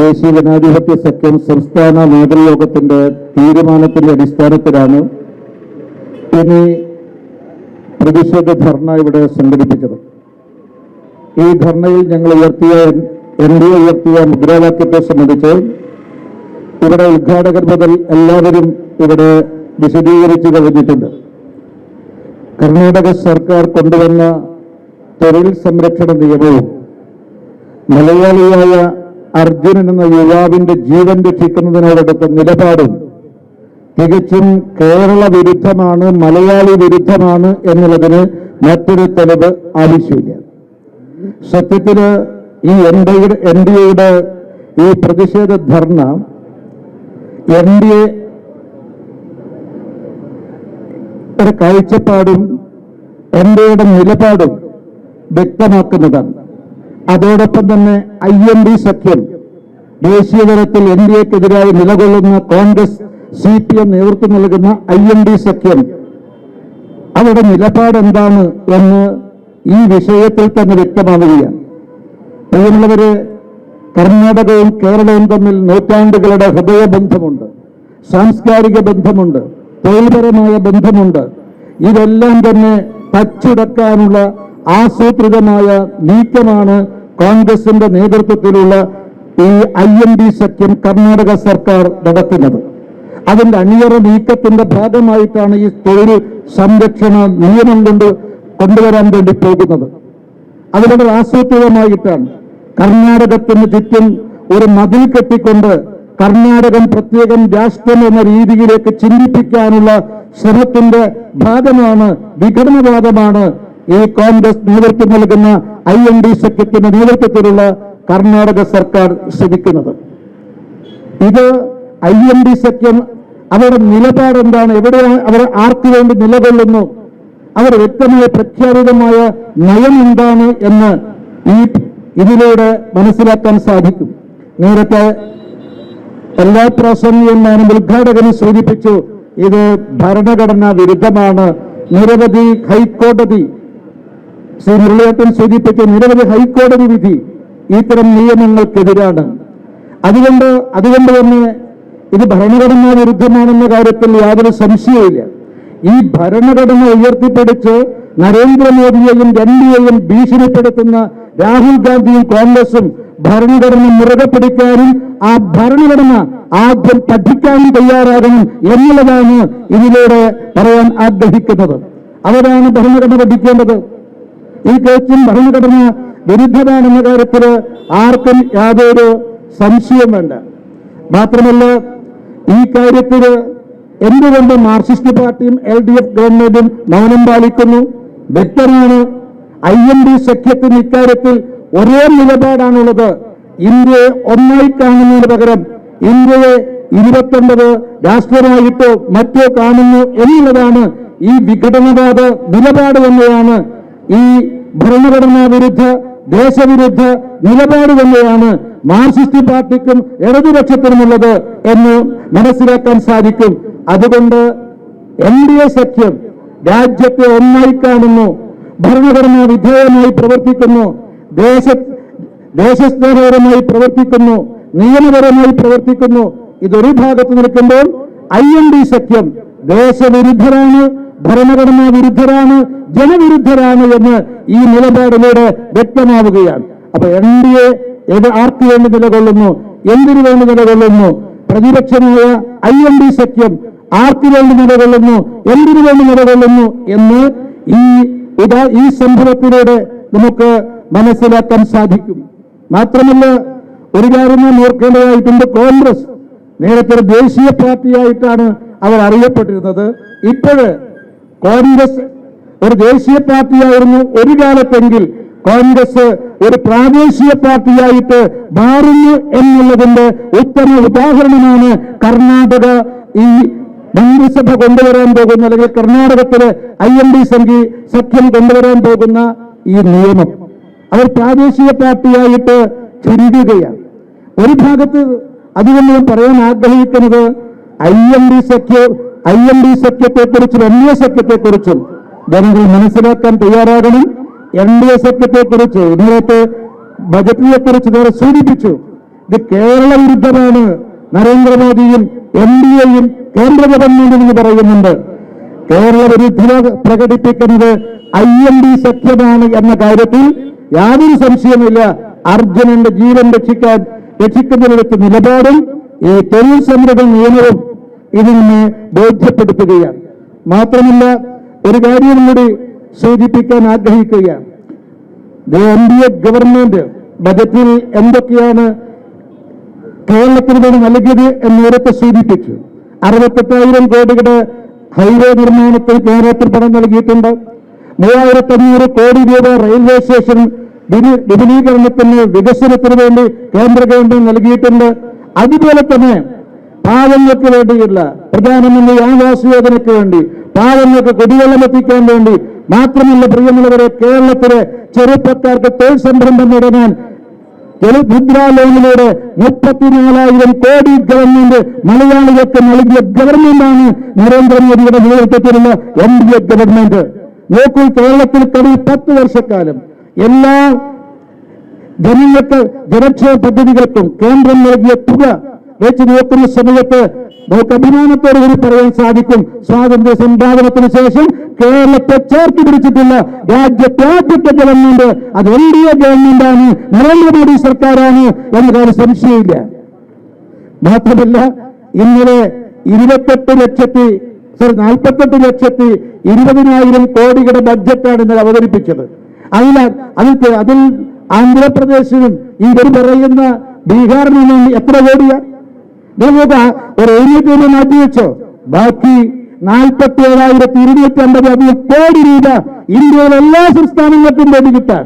ദേശീയ ജനാധിപത്യ സഖ്യം സംസ്ഥാന നേതൃയോഗത്തിന്റെ തീരുമാനത്തിന്റെ അടിസ്ഥാനത്തിലാണ് ഇനി പ്രതിഷേധ ധർണ ഇവിടെ സംഘടിപ്പിച്ചത്. ഈ ധർണയിൽ ഞങ്ങൾ ഉയർത്തിയ എൻ ഡി ഉയർത്തിയ മുദ്രാവാക്യത്തെ സംബന്ധിച്ച് ഇവിടെ ഉദ്ഘാടകർ മുതൽ എല്ലാവരും ഇവിടെ വിശദീകരിച്ചു കഴിഞ്ഞിട്ടുണ്ട്. കർണാടക സർക്കാർ കൊണ്ടുവന്ന തൊഴിൽ സംരക്ഷണ നിയമവും മലയാളിയായ അർജുനൻ എന്ന യുവാവിന്റെ ജീവൻ രക്ഷിക്കുന്നതിനോടടുത്ത നിലപാടും തികച്ചും കേരള വിരുദ്ധമാണ് മലയാളി വിരുദ്ധമാണ് എന്നുള്ളതിന് മറ്റൊരു തെളിവ് ആവശ്യമില്ല. സത്യത്തിൽ ഈ എൻ എൻ ഡി എയുടെ ഈ പ്രതിഷേധ ധർണ എൻ ഡി എയുടെ കാഴ്ചപ്പാടും എൻ ഡി എയുടെ നിലപാടും വ്യക്തമാക്കുന്നതാണ്. അതോടൊപ്പം തന്നെ ഐ എം ഡി സഖ്യം ദേശീയ തലത്തിൽ എൻ ഡി എക്കെതിരായി നിലകൊള്ളുന്ന കോൺഗ്രസ് സി പി എം നേതൃത്വം നൽകുന്ന ഐ എം ഡി സഖ്യം. അവരുടെ നിലപാടെന്താണ് എന്ന് ഈ വിഷയത്തിൽ തന്നെ വ്യക്തമാവുകയാണ്. പ്രിയമുള്ളവര് കർണാടകയും കേരളവും തമ്മിൽ നൂറ്റാണ്ടുകളുടെ ഹൃദയബന്ധമുണ്ട് സാംസ്കാരിക ബന്ധമുണ്ട് തൊഴിൽപരമായ ബന്ധമുണ്ട്. ഇതെല്ലാം തന്നെ തച്ചുടക്കാനുള്ള ആസൂത്രിതമായ നീക്കമാണ് കോൺഗ്രസിന്റെ നേതൃത്വത്തിലുള്ള ഈ ഐ എം ഡി സഖ്യം കർണാടക സർക്കാർ നടത്തുന്നത്. അതിന്റെ അണിയറ നീക്കത്തിന്റെ ഭാഗമായിട്ടാണ് ഈ തൊഴിൽ സംരക്ഷണ നിയമം കൊണ്ട് കൊണ്ടുവരാൻ വേണ്ടി പോകുന്നത്. അത് വളരെ ആസൂത്രിതമായിട്ടാണ് കർണാടകത്തിന് ചുറ്റും ഒരു മതിൽ കെട്ടിക്കൊണ്ട് കർണാടകം പ്രത്യേകം രാഷ്ട്രം എന്ന രീതിയിലേക്ക് ചിന്തിപ്പിക്കാനുള്ള ശ്രമത്തിന്റെ ഭാഗമാണ് വിഘടനവാദമാണ് ഈ കോൺഗ്രസ് നേതൃത്വം നൽകുന്ന ഐ എൻ ഡി സഖ്യത്തിന്റെ നേതൃത്വത്തിലുള്ള കർണാടക സർക്കാർ ശ്രമിക്കുന്നത്. ഇത് ഐ എൻ ഡി സഖ്യം അവരുടെ നിലപാട് എന്താണ്? എവിടെയാണ് അവർ ആർക്കു വേണ്ടി നിലകൊള്ളുന്നു? അവർ വ്യക്തമായ പ്രഖ്യാപിതമായ നയം എന്താണ് എന്ന് ഈ ഇതിലൂടെ മനസ്സിലാക്കാൻ സാധിക്കും. നേരത്തെ എല്ലാ പ്രാസംഗികയും ഞാൻ ഉദ്ഘാടകന് സൂചിപ്പിച്ചു ഇത് ഭരണഘടനാ വിരുദ്ധമാണ്. നിരവധി ഹൈക്കോടതി ശ്രീ മുരളിയേട്ടൻ സൂചിപ്പിച്ച നിരവധി ഹൈക്കോടതി വിധി ഇത്തരം നിയമങ്ങൾക്കെതിരാണ്. അതുകൊണ്ട് അതുകൊണ്ട് തന്നെ ഇത് ഭരണഘടനാ വിരുദ്ധമാണെന്ന കാര്യത്തിൽ യാതൊരു സംശയവുമില്ല. ഈ ഭരണഘടന ഉയർത്തിപ്പിടിച്ച് നരേന്ദ്രമോദിയെയും രണ്ടിയെയും ഭീഷണിപ്പെടുത്തുന്ന രാഹുൽ ഗാന്ധിയും കോൺഗ്രസും ഭരണഘടന മുറുകെ പിടിക്കാനും ആ ഭരണഘടന ആദ്യം പഠിക്കാനും തയ്യാറാകണം എന്നുള്ളതാണ് ഇതിലൂടെ പറയാൻ ആഗ്രഹിക്കുന്നത്. അവരാണ് ഭരണഘടന പഠിക്കേണ്ടത്. ഈ കേസും ഭരണഘടന വിരുദ്ധമാണെന്ന കാര്യത്തിൽ ആർക്കും യാതൊരു സംശയം വേണ്ട. മാത്രമല്ല ഈ കാര്യത്തിൽ എന്തുകൊണ്ട് മാർക്സിസ്റ്റ് പാർട്ടിയും എൽ ഡി എഫ് ഗവൺമെന്റും മൗനം പാലിക്കുന്നു? വ്യക്തമാണ്. ഐ എൻ ഡി സഖ്യത്തിന് ഇക്കാര്യത്തിൽ ഒരേ നിലപാടാണുള്ളത്. ഇന്ത്യയെ ഒന്നായി കാണുന്നതിന് പകരം ഇന്ത്യയെ ഇരുപത്തൊമ്പത് രാഷ്ട്രമായിട്ടോ മറ്റോ കാണുന്നു എന്നുള്ളതാണ് ഈ വിഘടനവാദ നിലപാട് തന്നെയാണ് ഈ ഭരണഘടനാ വിരുദ്ധ ദേശവിരുദ്ധ നിലപാട് തന്നെയാണ് മാർക്സിസ്റ്റ് പാർട്ടിക്കും ഇടതുപക്ഷത്തിനുമുള്ളത് എന്ന് മനസ്സിലാക്കാൻ സാധിക്കും. അതുകൊണ്ട് എൻ ഡി എ സഖ്യം രാജ്യത്തെ ഒന്നായി കാണുന്നു ഭരണഘടനാ വിധേയമായി പ്രവർത്തിക്കുന്നു ദേശ ദേശസ്നേഹപരമായി പ്രവർത്തിക്കുന്നു നിയമപരമായി പ്രവർത്തിക്കുന്നു. ഇതൊരു ഭാഗത്ത് നിൽക്കുമ്പോൾ ഐ എൻ ഡി സഖ്യം ദേശവിരുദ്ധരാണ് ഭരണഘടനാ വിരുദ്ധരാണ് ജനവിരുദ്ധരാണ് എന്ന് ഈ നിലപാടിലൂടെ വ്യക്തമാവുകയാണ്. അപ്പൊ എൻ ഡി എ ഏത് ആർക്ക് വേണ്ടി നിലകൊള്ളുന്നു എന്തിനു വേണ്ടി നിലകൊള്ളുന്നു പ്രതിപക്ഷമായ ഐ എം ഡി സഖ്യം ആർക്ക് വേണ്ടി നിലകൊള്ളുന്നു എന്തിനു വേണ്ടി നിലകൊള്ളുന്നു എന്ന് ഈ ഈ സംഭവത്തിലൂടെ നമുക്ക് മനസ്സിലാക്കാൻ സാധിക്കും. മാത്രമല്ല ഒരു കാര്യം നാം ഓർക്കേണ്ടതായിട്ടുണ്ട് കോൺഗ്രസ് നേരത്തെ ദേശീയ പാർട്ടിയായിട്ടാണ് അവർ അറിയപ്പെട്ടിരുന്നത്. ഇപ്പോഴ് കോൺഗ്രസ് ഒരു ദേശീയ പാർട്ടിയായിരുന്നു ഒരു കാലത്തെങ്കിൽ കോൺഗ്രസ് ഒരു പ്രാദേശിക പാർട്ടിയായിട്ട് മാറുന്നു എന്നുള്ളതിന്റെ ഉത്തമ ഉദാഹരണമാണ് കർണാടക ഈ മന്ത്രിസഭ കൊണ്ടുവരാൻ പോകുന്ന അല്ലെങ്കിൽ കർണാടകത്തിലെ ഐ എം ഡി സംഘി സഖ്യം കൊണ്ടുവരാൻ പോകുന്ന ഈ നിയമം. അവർ പ്രാദേശിക പാർട്ടിയായിട്ട് ചുരുങ്ങുകയാണ് ഒരു ഭാഗത്ത് അതുകൊണ്ട് ഞാൻ പറയാൻ ആഗ്രഹിക്കുന്നത് ഐ എം ഡി സഖ്യ ഐ എം ഡി സഖ്യത്തെക്കുറിച്ചും എൻ ഡി എ സഖ്യത്തെക്കുറിച്ചും ജനങ്ങൾ മനസ്സിലാക്കാൻ തയ്യാറാകണം. എൻ ഡി എ സഖ്യത്തെക്കുറിച്ച് നേരത്തെ ബജറ്റിനെ കുറിച്ച് നേരെ സൂചിപ്പിച്ചു. ഇത് കേരള വിരുദ്ധമാണ്. നരേന്ദ്രമോദിയും എൻ ഡി എയും കേന്ദ്ര ഗവൺമെന്റും എന്ന് പറയുന്നുണ്ട്. കേരള വിരുദ്ധത പ്രകടിപ്പിക്കുന്നത് ഐ എം ഡി സഖ്യമാണ് എന്ന കാര്യത്തിൽ യാതൊരു സംശയമില്ല അർജുനന്റെ ജീവൻ രക്ഷിക്കാൻ രക്ഷിക്കുന്നതിനടുത്ത് നിലപാടും ഈ തൊഴിൽ സംരംഭ നിയമവും ഇതിനെ ബോധ്യപ്പെടുത്തുകയാണ്. മാത്രമല്ല ഒരു കാര്യം കൂടി സൂചിപ്പിക്കാൻ ആഗ്രഹിക്കുകയാണ്. എൻ ഗവൺമെന്റ് ബജറ്റിൽ എന്തൊക്കെയാണ് കേരളത്തിന് വേണ്ടി നൽകിയത് എന്ന് നേരത്തെ സൂചിപ്പിച്ചു. അറുപത്തെട്ടായിരം കോടിയുടെ ഹൈവേ നിർമ്മാണത്തിന് കേരളത്തിൽ പണം നൽകിയിട്ടുണ്ട്. മൂവായിരത്തി അഞ്ഞൂറ് കോടി രൂപ റെയിൽവേ സ്റ്റേഷൻ വിപു- വിപുലീകരണത്തിന് വികസനത്തിന് വേണ്ടി കേന്ദ്ര ഗവൺമെന്റ് നൽകിയിട്ടുണ്ട്. അതുപോലെ തന്നെ പാവങ്ങൾക്ക് വേണ്ടിയുള്ള പ്രധാനമന്ത്രി ആവാസ് യോജനയ്ക്ക് വേണ്ടി പാവങ്ങൾക്ക് കുടിവെള്ളം എത്തിക്കാൻ വേണ്ടി മാത്രമല്ല പ്രിയമുള്ളവരെ കേരളത്തിലെ ചെറുപ്പക്കാർക്ക് തൊഴിൽ സംരംഭം തുടങ്ങാൻ മുദ്രാലോണിലൂടെ മുദ്രാ ലോണിലൂടെ മുപ്പത്തിനാലായിരം കോടി ഗവൺമെന്റ് മലയാളികൾക്ക് നൽകിയ ഗവൺമെന്റാണ് നരേന്ദ്രമോദിയുടെ നേതൃത്വത്തിലുള്ള എൻ ഡി എ ഗവൺമെന്റ്. നോക്കൂ കേരളത്തിൽ കഴിഞ്ഞ പത്ത് വർഷക്കാലം എല്ലാ ജനങ്ങൾക്ക് ജനക്ഷേമ പദ്ധതികൾക്കും കേന്ദ്രം നൽകിയ തുക വെച്ച് നോക്കുന്ന സമയത്ത് നമുക്ക് അഭിമാനത്തോടു കൂടി പറയാൻ സാധിക്കും. സ്വാതന്ത്ര്യ സമ്പാദനത്തിന് ശേഷം കേരളത്തെ ചേർത്ത് പിടിച്ചിട്ടുള്ള രാജ്യത്തെ ആദ്യത്തെ ഗവൺമെന്റ് അത് എൻ ഡി എ ഗവൺമെന്റാണ് നരേന്ദ്രമോദി സർക്കാരാണ് എന്ന കാര്യം സംശയമില്ല. മാത്രമല്ല ഇന്നലെ ഇരുപത്തെട്ട് ലക്ഷത്തി സോറി നാൽപ്പത്തെട്ട് ലക്ഷത്തി ഇരുപതിനായിരം കോടിയുടെ ബഡ്ജറ്റാണ് ഇന്നലെ അവതരിപ്പിച്ചത്. അതിൽ അതിൽ അതിൽ ആന്ധ്രാപ്രദേശിനും ഇവർ പറയുന്ന ബീഹാറിനും എത്ര കോടിയാ? നിങ്ങൾക്ക് ഒരു രൂപ മാറ്റി വെച്ചോ. ബാക്കി നാൽപ്പത്തി ഏഴായിരത്തി ഇരുന്നൂറ്റി അമ്പത് അധികം കോടി രൂപ ഇന്ത്യയിലെ എല്ലാ സംസ്ഥാനങ്ങൾക്കും വേണ്ടി കിട്ടാൻ.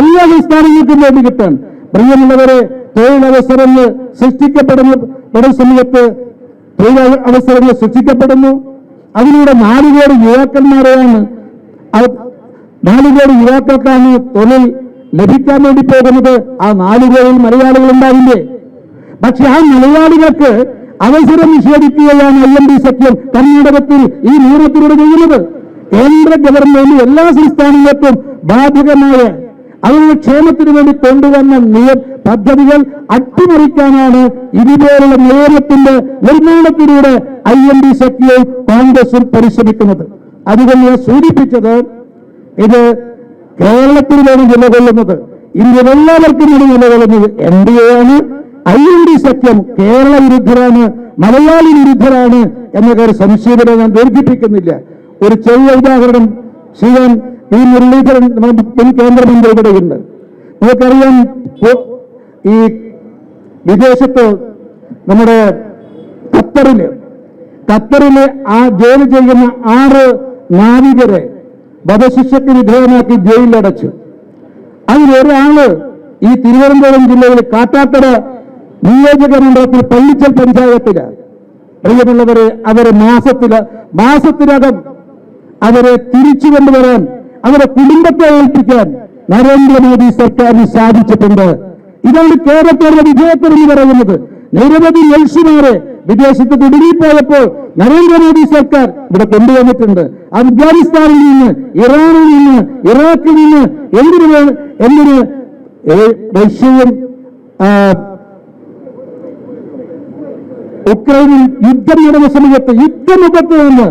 എല്ലാ സംസ്ഥാനങ്ങൾക്കും വേണ്ടി കിട്ടാൻ. പ്രിയമുള്ളവരെ തൊഴിലവസരങ്ങൾ സൃഷ്ടിക്കപ്പെടുന്ന പെടുന്ന സമയത്ത് തൊഴിൽ അവസരങ്ങൾ സൃഷ്ടിക്കപ്പെടുന്നു. അതിലൂടെ നാല് കോടി യുവാക്കന്മാരെയാണ് നാല് കോടി യുവാക്കൾക്കാണ് തൊഴിൽ ലഭിക്കാൻ വേണ്ടി പോകുന്നത്. ആ നാല് കോടിയിൽ മലയാളികൾ ഉണ്ടാവില്ലേ പക്ഷെ ആ മലയാളികൾക്ക് അവസരം നിഷേധിക്കുകയാണ് ഐ എം ഡി സഖ്യം കർണാടകത്തിൽ ഈ നിയമത്തിലൂടെ ചെയ്യുന്നത്. കേന്ദ്ര ഗവൺമെന്റ് എല്ലാ സംസ്ഥാനങ്ങൾക്കും ബാധകമായ അവരുടെ ക്ഷേമത്തിന് വേണ്ടി കൊണ്ടുവന്ന നിയ പദ്ധതികൾ അട്ടിമറിക്കാനാണ് ഇതുപോലുള്ള നിയമത്തിന്റെ നിർമ്മാണത്തിലൂടെ ഐ എം ഡി സഖ്യവും കോൺഗ്രസും പരിശ്രമിക്കുന്നത്. അതുകൊണ്ട് ഞാൻ സൂചിപ്പിച്ചത് ഇത് കേരളത്തിൽ വേണം നിലകൊള്ളുന്നത്. ഇന്ത്യയിൽ എല്ലാവർക്കും വേണ്ടി നിലകൊള്ളുന്നത് എൻ ഡി എ ആണ്. ഐ സഖ്യം കേരള വിരുദ്ധരാണ് മലയാളി വിരുദ്ധരാണ് എന്ന കാര്യം സംശയപരം ഞാൻ ദീർഘിപ്പിക്കുന്നില്ല ഒരു ചെറിയ ഉദാഹരണം ശ്രീകാൻ പി മുരളീധരൻ മുൻ കേന്ദ്രമന്ത്രി ഇവിടെയുണ്ട്. നമുക്കറിയാം ഈ വിദേശത്ത് നമ്മുടെ ഖത്തറിൽ ഖത്തറിലെ ആ ജോലി ചെയ്യുന്ന ആറ് നാവികരെ വധശിക്ഷയ്ക്ക് വിധേയമാക്കി ജയിലിലടച്ചു. അതിലൊരാൾ ഈ തിരുവനന്തപുരം ജില്ലയിൽ കാട്ടാക്കട നിയോജക മണ്ഡലത്തിൽ പള്ളിച്ചൽ പഞ്ചായത്തിൽ പ്രിയമുള്ളവരെ അവരെ മാസത്തിൽ മാസത്തിനകം അവരെ തിരിച്ചു കൊണ്ടുവരാൻ അവരെ കുടുംബത്തെ ഏൽപ്പിക്കാൻ നരേന്ദ്രമോദി സർക്കാരിന് സാധിച്ചിട്ടുണ്ട്. ഇതാണ് കേരളത്തോടുള്ള എന്ന് പറയുന്നത്. നിരവധി നഴ്സുമാരെ വിദേശത്ത് കുടുങ്ങിപ്പോയപ്പോൾ നരേന്ദ്രമോദി സർക്കാർ ഇവിടെ കൊണ്ടുവന്നിട്ടുണ്ട്. അഫ്ഗാനിസ്ഥാനിൽ നിന്ന് ഇറാനിൽ നിന്ന് ഇറാഖിൽ നിന്ന് എന്തിനു എന്തിന് റഷ്യയും ഉക്രൈനിൽ യുദ്ധം നടന്ന സമയത്ത് യുദ്ധമുഖത്ത് നിന്ന്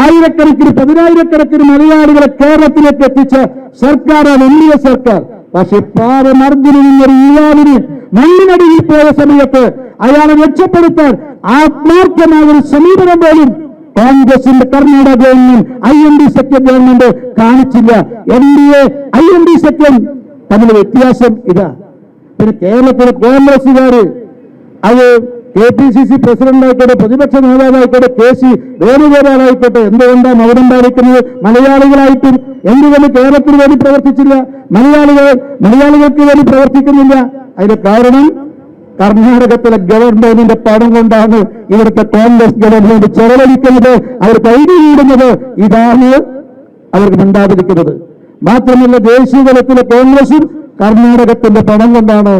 ആയിരക്കണക്കിന് പതിനായിരക്കണക്കിന് മലയാളികളെ കേരളത്തിലേക്ക് എത്തിച്ച സർക്കാരാണ് എൻ ഡി എ സർക്കാർ. പക്ഷെ പാവമർദ്ദിനിൽ നിന്നൊരു യുവാവിന് മണ്ണിനടിയിൽ പോയ സമയത്ത് അയാളെ രക്ഷപ്പെടുത്താൻ ആത്മാർത്ഥമായ ഒരു സമീപനം പോലും കോൺഗ്രസിന്റെ Karnataka government I N D സഖ്യ ഗവൺമെന്റ് കാണിച്ചില്ല. N D A I N D സഖ്യം തമ്മിൽ വ്യത്യാസം ഇതാ. പിന്നെ കേരളത്തിലെ കോൺഗ്രസുകാർ അത് K P C C president ആയിക്കോട്ടെ പ്രതിപക്ഷ നേതാവായിക്കോട്ടെ കെ സി വേണുഗോപാലായിക്കോട്ടെ എന്തുകൊണ്ടാണ് അവരുണ്ടായിരിക്കുന്നത് മലയാളികളായിട്ടും എന്തുകൊണ്ട് കേരളത്തിന് വേണ്ടി പ്രവർത്തിച്ചില്ല? മലയാളികൾ മലയാളികൾക്ക് വേണ്ടി പ്രവർത്തിക്കുന്നില്ല. അതിന്റെ കാരണം കർണാടകത്തിലെ ഗവൺമെന്റിന്റെ പണം കൊണ്ടാണ് ഇവിടുത്തെ കോൺഗ്രസ് ഗവൺമെന്റ് ചെലവഴിക്കുന്നത്. അവർ കൈതി നേടുന്നത് ഇതാണ് അവർക്ക് മിണ്ടാതിരിക്കുന്നത്. മാത്രമല്ല ദേശീയ തലത്തിലെ കോൺഗ്രസും കർണാടകത്തിന്റെ പണം കൊണ്ടാണ്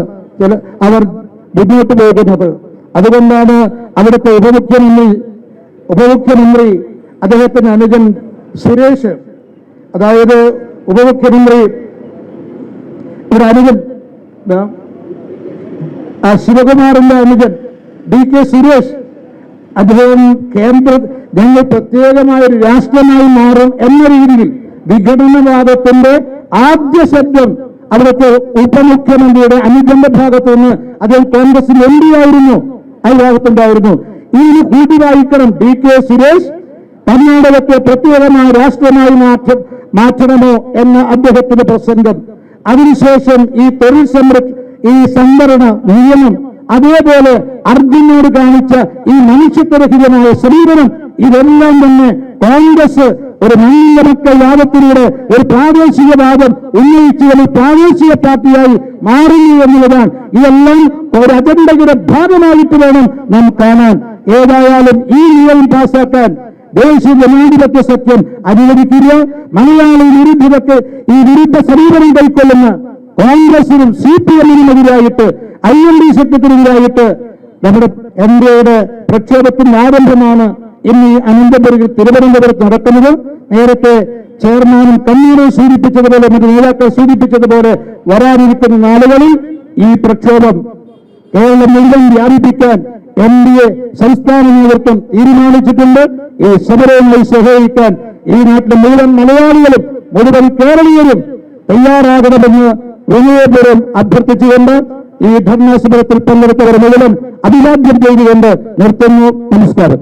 അവർ മുന്നോട്ട് പോകുന്നത്. അതുകൊണ്ടാണ് അവിടുത്തെ ഉപമുഖ്യമന്ത്രി ഉപമുഖ്യമന്ത്രി അദ്ദേഹത്തിന്റെ അനുജൻ സുരേഷ്. അതായത് ഉപമുഖ്യമന്ത്രി ഒരു അനുജൻ ശിവകുമാറിന്റെ അനുജൻ ഡി കെ സുരേഷ്. അദ്ദേഹം കേന്ദ്ര ഞങ്ങൾ പ്രത്യേകമായ ഒരു രാഷ്ട്രമായി മാറും എന്ന രീതിയിൽ വിഘടനവാദത്തിന്റെ ആദ്യ ശബ്ദം അവിടുത്തെ ഉപമുഖ്യമന്ത്രിയുടെ അനുജന്റെ ഭാഗത്തുനിന്ന് അദ്ദേഹം കോൺഗ്രസിൽ എം ആയിരുന്നു. ഈ ഇതിന് കൂട്ടി വായിക്കണം ഡി കെ സുരേഷ്. കർണാടകത്തെ പ്രത്യേകമായ രാഷ്ട്രമായി മാറ്റ മാറ്റണമോ എന്ന അദ്ദേഹത്തിന്റെ പ്രസംഗം. അതിനുശേഷം ഈ തൊഴിൽ സംരക്ഷ ഈ സംവരണ നിയമം അതേപോലെ അർജുനോട് കാണിച്ച ഈ മനുഷ്യത്വരഹിതമായ ശരീരം ഇതെല്ലാം തന്നെ കോൺഗ്രസ് ഒരു മണ്ണിന്റെ യാദത്തിലൂടെ ഒരു പ്രാദേശികവാദം ഉന്നയിച്ചു ഒരു പ്രാദേശിക പാർട്ടിയായി മാറുന്നു എന്നുള്ളതാണ്. ഇതെല്ലാം ഒരു അജണ്ടയുടെ ഭാഗമായിട്ട് വേണം നാം കാണാൻ. ഏതായാലും ഈ നിയമം പാസാക്കാൻ ദേശീയ ജനാധിപത്യ സഖ്യം അനുവദിക്കില്ല മലയാളി വിരുദ്ധതയ്ക്ക് ഈ വിരുദ്ധ സമീപനം കൈക്കൊള്ളുന്ന കോൺഗ്രസിനും സി പി എമ്മിനുമെതിരായിട്ട് ഐ എൽ ഡി സഖ്യത്തിനെതിരായിട്ട് നമ്മുടെ എൻഡിയുടെ പ്രക്ഷോഭത്തിന്റെ ആരംഭമാണ് ഇന്ന് അനന്തപുരിൽ തിരുവനന്തപുരത്ത് നടക്കുന്നത്. നേരത്തെ ചെയർമാനും കണ്ണീരും സൂചിപ്പിച്ചതുപോലെ മറ്റ് നേതാക്കൾ സൂചിപ്പിച്ചതുപോലെ വരാനിരിക്കുന്ന നാളുകളിൽ ഈ പ്രക്ഷോഭം കേരളം മുഴുവൻ വ്യാപിപ്പിക്കാൻ എൻ ഡി എ സംസ്ഥാന നേതൃത്വം തീരുമാനിച്ചിട്ടുണ്ട്. ഈ സമരവുമായി സഹകരിക്കാൻ ഈ നാട്ടിലെ മുഴുവൻ മലയാളികളും മുഴുവൻ കേരളീയരും തയ്യാറാകണമെന്ന് വിനയപൂർവം അഭ്യർത്ഥിച്ചുകൊണ്ട് ഈ ധർണാ സമരത്തിൽ പങ്കെടുത്തവർ മുഴുവൻ അഭിവാദ്യം ചെയ്തുകൊണ്ട് നിർത്തുന്നു. നമസ്കാരം.